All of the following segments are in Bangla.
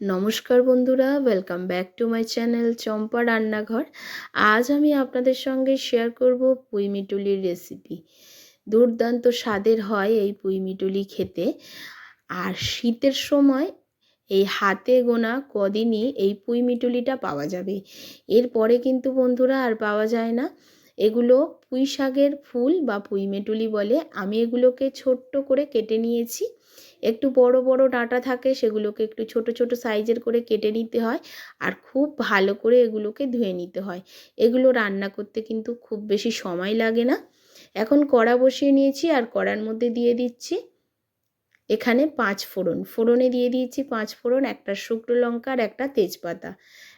নমস্কার বন্ধুরা welcome back to my channel Champa রান্নাঘর। আজ আমি আপনাদের সঙ্গে শেয়ার করব পুঁইমিটুলির রেসিপি দুর্দান্ত স্বাদের হয় এই পুঁইমিটুলি খেতে। আর শীতের সময় এই হাতে গোনা কদিনই এই পুঁইমিটুলিটা পাওয়া যাবে। এরপরে কিন্তু বন্ধুরা আর পাওয়া যায় না। এগুলো পুঁই শাকের ফুল বা পুঁইমেটুলি বলে। আমি এগুলোকে ছোট্ট করে কেটে নিয়েছি। একটু বড় বড় ডাঁটা থাকে সেগুলোকে একটু ছোট ছোট সাইজের করে কেটে নিতে হয় আর খুব ভালো করে এগুলোকে ধুয়ে নিতে হয়। এগুলো রান্না করতে কিন্তু খুব বেশি সময় লাগে না। এখন কড়া বসিয়ে নিয়েছি আর কড়ার মধ্যে দিয়ে দিচ্ছি এখানে পাঁচ ফোড়ন। ফোড়নে দিয়ে দিয়েছি পাঁচ ফোড়ন, একটা শুকনো লঙ্কা আর একটা তেজপাতা।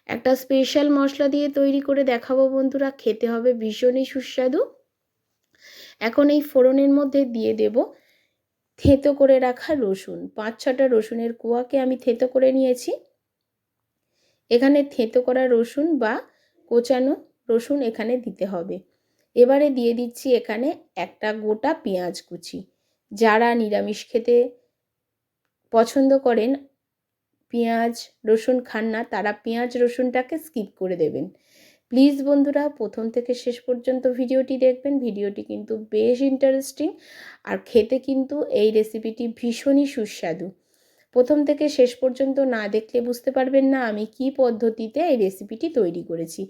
একটা স্পেশাল মশলা দিয়ে তৈরি করে দেখাবো বন্ধুরা, খেতে হবে ভীষণই সুস্বাদু। এখন এই ফোড়নের মধ্যে দিয়ে দেব থেতো করে রাখা রসুন। পাঁচ ছটা রসুনের কুয়াকে আমি থেতো করে নিয়েছি। এখানে থেতো করা রসুন বা কোচানো রসুন এখানে দিতে হবে। এবারে দিয়ে দিচ্ছি এখানে একটা গোটা পেঁয়াজ কুচি। যারা নিরামিষ খেতে পছন্দ করেন, পেঁয়াজ রসুন খান না, তারা পেঁয়াজ রসুনটাকে স্কিপ করে দেবেন। প্লিজ বন্ধুরা, প্রথম থেকে শেষ পর্যন্ত ভিডিওটি দেখবেন। ভিডিওটি কিন্তু বেশ ইন্টারেস্টিং আর খেতে কিন্তু এই রেসিপিটি ভীষণই সুস্বাদু। প্রথম থেকে শেষ পর্যন্ত না দেখলে বুঝতে পারবেন না আমি কি পদ্ধতিতে এই রেসিপিটি তৈরি করেছি।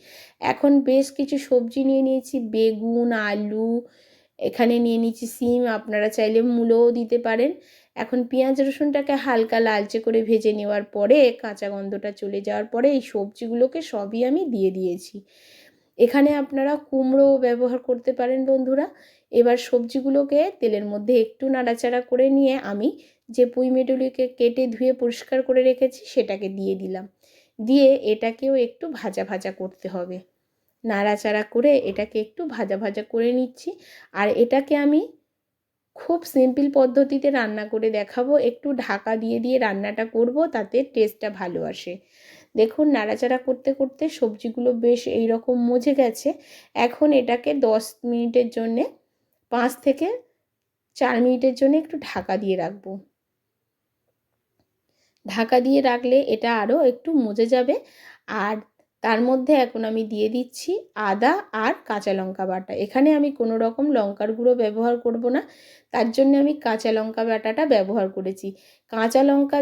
এখন বেশ কিছু সবজি নিয়ে নিয়েছি, বেগুন, আলু, এখানে নিয়ে নিচ্ছি সিম, আপনারা চাইলে মূলও দিতে পারেন। এখন পেঁয়াজ রসুনটাকে হালকা লালচে করে ভেজে নেওয়ার পরে কাঁচা গন্ধটা চলে যাওয়ার পরে এই সবজিগুলোকে সবই আমি দিয়ে দিয়েছি। এখানে আপনারা কুমড়ো ব্যবহার করতে পারেন বন্ধুরা। এবার সবজিগুলোকে তেলের মধ্যে একটু নাড়াচাড়া করে নিয়ে আমি যে পুঁই মেডুলিকে কেটে ধুয়ে পরিষ্কার করে রেখেছি সেটাকে দিয়ে দিলাম। দিয়ে এটাকেও একটু ভাজা ভাজা করতে হবে। নাড়াচাড়া করে এটাকে একটু ভাজা ভাজা করে নিচ্ছি। আর এটাকে আমি খুব সিম্পল পদ্ধতিতে রান্না করে দেখাবো। একটু ঢাকা দিয়ে দিয়ে রান্নাটা করব, তাতে টেস্টটা ভালো আসে। দেখুন, নাড়াচাড়া করতে করতে সবজিগুলো বেশ এই রকম মজে গেছে। এখন এটাকে দশ মিনিটের জন্যে, পাঁচ থেকে চার মিনিটের জন্য একটু ঢাকা দিয়ে রাখব। ঢাকা দিয়ে রাখলে এটা আরও একটু মজে যাবে। আর তার মধ্যে এখন আমি দিয়ে দিচ্ছি আদা আর কাঁচা লঙ্কা বাটা। এখানে আমি কোনো রকম লঙ্কার গুঁড়ো ব্যবহার করব না, তার জন্য আমি কাঁচা লঙ্কা বাটাটা ব্যবহার করেছি। কাঁচা লঙ্কা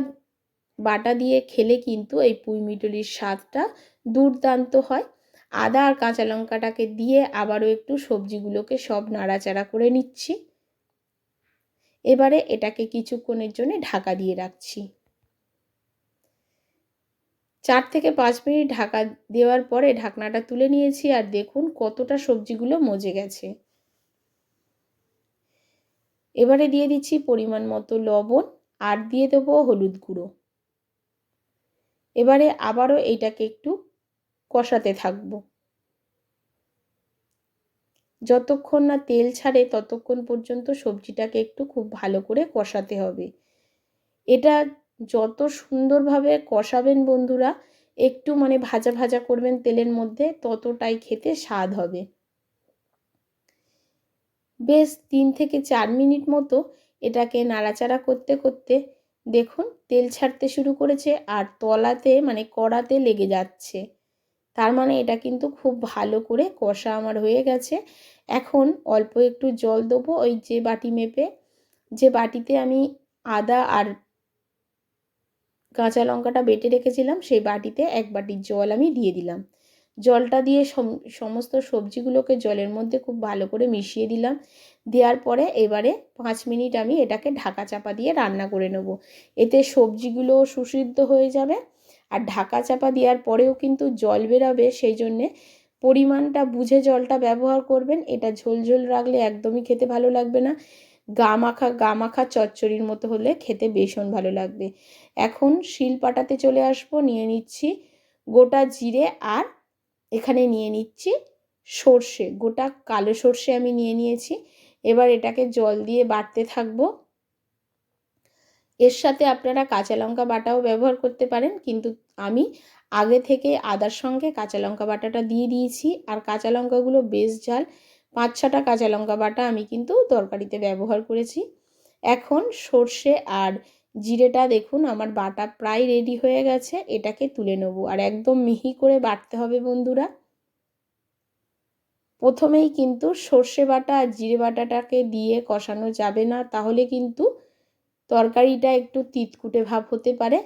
বাটা দিয়ে খেলে কিন্তু এই পুঁই মিটলির স্বাদটা দুর্দান্ত হয়। আদা আর কাঁচা লঙ্কাটাকে দিয়ে আবারও একটু সবজিগুলোকে সব নাড়াচাড়া করে নিচ্ছি। এবারে এটাকে কিছুক্ষণের জন্য ঢাকা দিয়ে রাখছি। চার থেকে পাঁচ মিনিট ঢাকা দেওয়ার পরে ঢাকনাটা তুলে নিয়েছি আর দেখুন কতটা সবজিগুলো মজে গেছে। এবারে দিয়ে দিচ্ছি পরিমাণ মতো লবণ আর দিয়ে দেবো হলুদ গুঁড়ো। এবারে আবারও এইটাকে একটু কষাতে থাকব। যতক্ষণ না তেল ছাড়ে ততক্ষণ পর্যন্ত সবজিটাকে একটু খুব ভালো করে কষাতে হবে। এটা যত সুন্দরভাবে কষাবেন বন্ধুরা, একটু মানে ভাজা ভাজা করবেন তেলের মধ্যে, ততটাই খেতে স্বাদ হবে। বেশ তিন থেকে চার মিনিট মতো এটাকে নাড়াচাড়া করতে করতে দেখুন তেল ছাড়তে শুরু করেছে আর তলাতে মানে কড়াতে লেগে যাচ্ছে। তার মানে এটা কিন্তু খুব ভালো করে কষা আমার হয়ে গেছে। এখন অল্প একটু জল দেবো ওই যে বাটি মেপে। যে বাটিতে আমি আদা আর কাঁচা লঙ্কাটা বেটে রেখেছিলাম, সেই বাটিতে এক বাটি জল আমি দিয়ে দিলাম। জলটা দিয়ে সমস্ত সবজিগুলোকে জলের মধ্যে খুব ভালো করে মিশিয়ে দিলাম। দেওয়ার পরে এবারে পাঁচ মিনিট আমি এটাকে ঢাকা চাপা দিয়ে রান্না করে নেব। এতে সবজিগুলো সুসিদ্ধ হয়ে যাবে। আর ঢাকা চাপা দেওয়ার পরেও কিন্তু জল বেরাবে, সেই জন্যে পরিমাণটা, বুঝে জলটা ব্যবহার করবেন। এটা ঝোল ঝোল রাখলে একদমই খেতে ভালো লাগবে না। গা মাখা গা মাখা চচ্চড়ির মতো হলে খেতে ভীষণ ভালো লাগবে। এখন শিল পাটাতে চলে আসব, নিয়ে নিচ্ছি গোটা জিরে আর এখানে নিয়ে নিচ্ছি সর্ষে। গোটা কালো সর্ষে আমি নিয়ে নিয়েছি। এবার এটাকে জল দিয়ে বাটতে থাকব। এর সাথে আপনারা কাঁচা লঙ্কা বাটাও ব্যবহার করতে পারেন, কিন্তু আমি আগে থেকে আদার সঙ্গে কাঁচা লঙ্কা বাটাটা দিয়ে দিয়েছি। আর কাঁচা লঙ্কাগুলো বেশ ঝাল পাঁচ ছটা কাঁচা লঙ্কা বাটা আমি কিন্তু তরকারিতে ব্যবহার করেছি। এখন সর্ষে আর জিরেটা দেখুন, আমার বাটা প্রায় রেডি হয়ে গেছে, এটাকে তুলে নেব। আর একদম মিহি করে বাটতে হবে বন্ধুরা। প্রথমেই কিন্তু সর্ষে বাটা আর জিরে বাটাটাকে দিয়ে কষানো যাবে না, তাহলে কিন্তু তরকারিটা একটু তিতকুটে ভাব হতে পারে।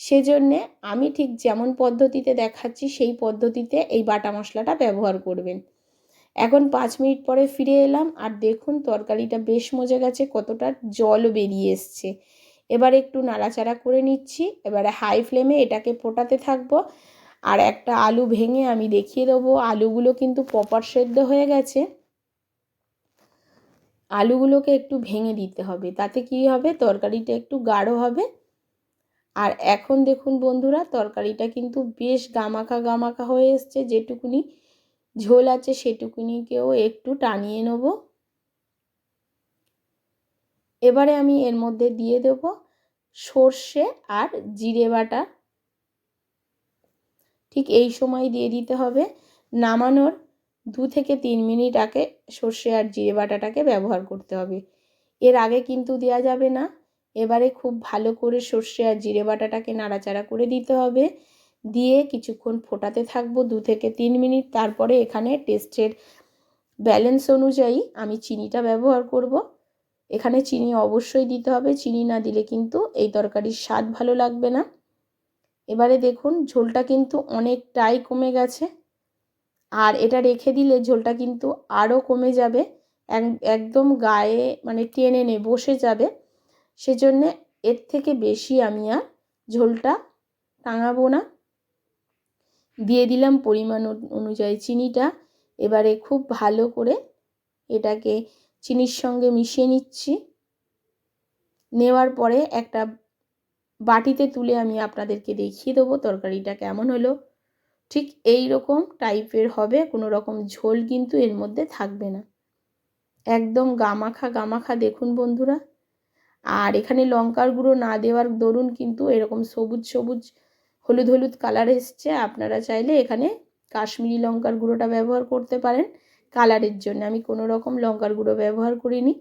সেজন্যে আমি ঠিক যেমন পদ্ধতিতে দেখাচ্ছি, সেই পদ্ধতিতে এই বাটা মশলাটা ব্যবহার করবেন। এখন পাঁচ মিনিট পরে ফিরে এলাম আর দেখুন তরকারিটা বেশ মজে গেছে, কতটা জলও বেরিয়ে এসছে। এবার একটু নাড়াচাড়া করে নিচ্ছি, এবারে হাই ফ্লেমে এটাকে ফোটাতে থাকব আর একটা আলু ভেঙে আমি দেখিয়ে দেবো। আলুগুলো কিন্তু প্রপার সেদ্ধ হয়ে গেছে। আলুগুলোকে একটু ভেঙে দিতে হবে, তাতে কি হবে? তরকারিটা একটু গাঢ় হবে। আর এখন দেখুন বন্ধুরা, তরকারিটা কিন্তু বেশ গামাখা গামাখা হয়ে এসছে যেটুকুনি ঝোল আছে সেটুকুনিকেও একটু টানিয়ে নেব। এবারে আমি এর মধ্যে দিয়ে দেব সর্ষে আর জিরে বাটা। ঠিক এই সময় দিয়ে দিতে হবে। নামানোর দু থেকে তিন মিনিট আগে সর্ষে আর জিরে বাটাটাকে ব্যবহার করতে হবে। এর আগে কিন্তু দেওয়া যাবে না। এবারে খুব ভালো করে সর্ষে আর জিরে বাটাটাকে নাড়াচাড়া করে দিতে হবে। দিয়ে কিছুক্ষণ ফোটাতে থাকব দু থেকে তিন মিনিট। তারপরে এখানে টেস্টের ব্যালেন্স অনুযায়ী আমি চিনিটা ব্যবহার করব। এখানে চিনি অবশ্যই দিতে হবে, চিনি না দিলে কিন্তু এই তরকারির স্বাদ ভালো লাগবে না। এবারে দেখুন, ঝোলটা কিন্তু অনেকটাই কমে গেছে। আর এটা রেখে দিলে ঝোলটা কিন্তু আরও কমে যাবে একদম গায়ে মানে টেনে নে, বসে যাবে। সেজন্যে এর থেকে বেশি আমি আর ঝোলটা টাঙাবো না। দিয়ে দিলাম পরিমাণ অনুযায়ী চিনিটা। এবারে খুব ভালো করে এটাকে চিনির সঙ্গে মিশিয়ে নিচ্ছি। নেওয়ার পরে একটা বাটিতে তুলে আমি আপনাদেরকে দেখিয়ে দেবো তরকারিটা কেমন হলো। ঠিক এই রকম টাইপের হবে, কোনো রকম ঝোল কিন্তু এর মধ্যে থাকবে না। একদম গামাখা গামাখা দেখুন বন্ধুরা। আর এখানে লঙ্কার গুঁড়ো না দেওয়ার দরুন কিন্তু এরকম সবুজ সবুজ হলুদ হলুদ কালার এসছে, আপনারা চাইলে এখানে কাশ্মীরি লঙ্কার গুঁড়োটা ব্যবহার করতে পারেন। কালারের জন্য আমি কোনো রকম লঙ্কার গুঁড়ো ব্যবহার করিনি।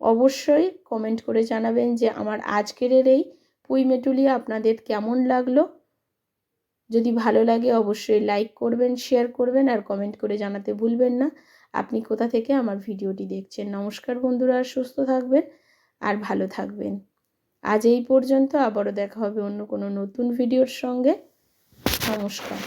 অবশ্যই কমেন্ট করে জানাবেন যে আমার আজকের এই পুঁই মেটুলি আপনাদের কেমন লাগল। যদি ভালো লাগে অবশ্যই লাইক করবেন শেয়ার করবেন আর কমেন্ট করে জানাতে ভুলবেন না। আপনি কোথা থেকে আমার ভিডিওটি দেখছেন? নমস্কার বন্ধুরা, সুস্থ থাকবেন আর ভালো থাকবেন। আজ এই পর্যন্ত আবারও দেখা হবে অন্য কোনো নতুন ভিডিওর সঙ্গে। নমস্কার।